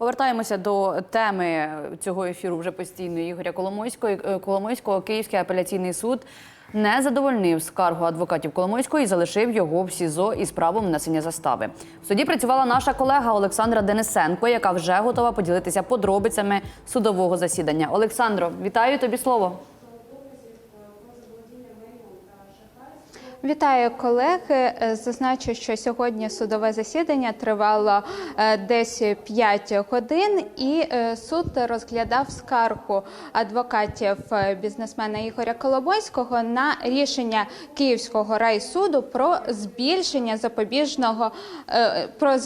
Повертаємося до теми цього ефіру вже постійно Ігоря Коломойського. Е, Коломойського Київський апеляційний суд не задовольнив скаргу адвокатів Коломойського і залишив його в СІЗО із правом внесення застави. В суді працювала наша колега Олександра Денисенко, яка вже готова поділитися подробицями судового засідання. Олександро, вітаю тобі слово. Вітаю колеги. Е, Зазначу, що сьогодні судове засідання тривало е, десь 5 годин, і е, суд розглядав скаргу адвокатів бізнесмена Ігоря Колобойського на рішення Київського райсуду про збільшення запобіжного про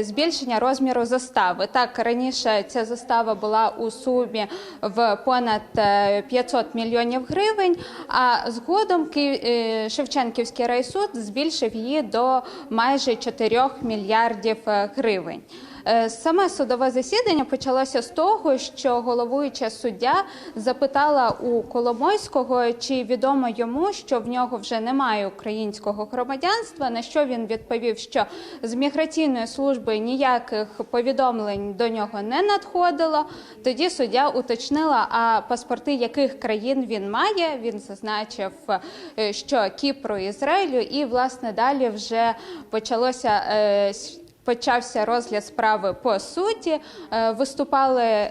збільшення розміру застави. Так раніше ця застава була у сумі в понад е, 500 мільйонів гривень. А згодом Київ е, Шевченківський райсуд збільшив її до майже 4 мільярдів е, гривень. Е, Саме судове засідання почалося з того, що головуюча суддя запитала у Коломойського, чи відомо йому, що в нього вже немає українського громадянства. На що він відповів, що з міграційної служби ніяких повідомлень до нього не надходило. Тоді суддя уточнила, а паспорти яких країн він має. Він зазначив, е, що Кіпру, Ізраїлю, і власне далі вже почалося. Е, Почався розгляд справи по суті. Е, Виступали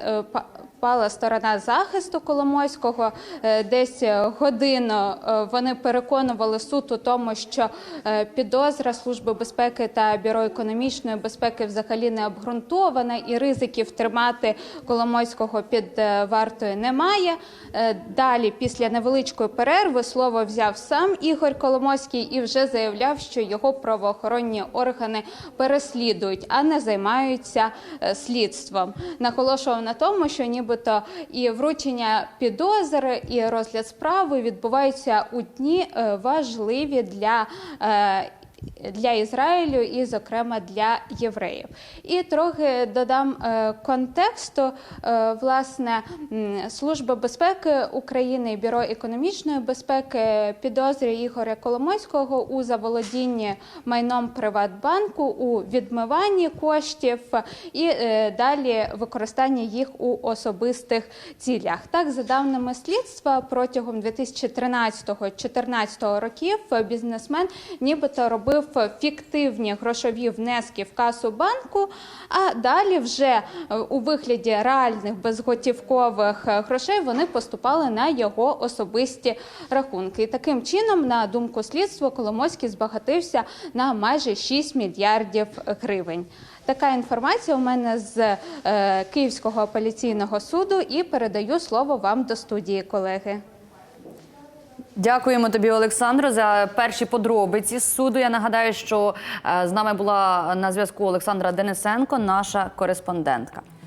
е, па- пала сторона захисту Коломойського. Е, Десь годину е, вони переконували суд у тому, що е, підозра Служби безпеки та бюро економічної безпеки взагалі не обґрунтована, і ризиків тримати Коломойського під е, вартою немає. Е, Далі, після невеличкої перерви, слово взяв сам Ігор Коломойський і вже заявляв, що його правоохоронні органи переслідують, а не займаються е, слідством. Наголошував на тому, що нібито і вручення підозри, і розгляд справи відбуваються у дні е, важливі для. Для Ізраїлю і, зокрема, для євреїв. І трохи додам е, контексту. Е, власне, Служба безпеки України Бюро економічної безпеки підозрює Ігоря Коломойського у заволодінні майном Приватбанку, у відмиванні коштів і е, далі використання їх у особистих цілях. Так, за даними слідства, протягом 2013-2014 років бізнесмен нібито робив фіктивні грошові внески в касу банку, а далі вже е, у вигляді реальних безготівкових е, грошей вони поступали на його особисті рахунки. І таким чином, на думку слідства, Коломойський збагатився на майже 6 мільярдів гривень. Така інформація у мене з е, Київського апеляційного суду і передаю слово вам до студії, колеги. Дякуємо тобі, Олександро, за перші подробиці з суду. Я нагадаю, що е, з нами була на зв'язку Олександра Денисенко, наша кореспондентка.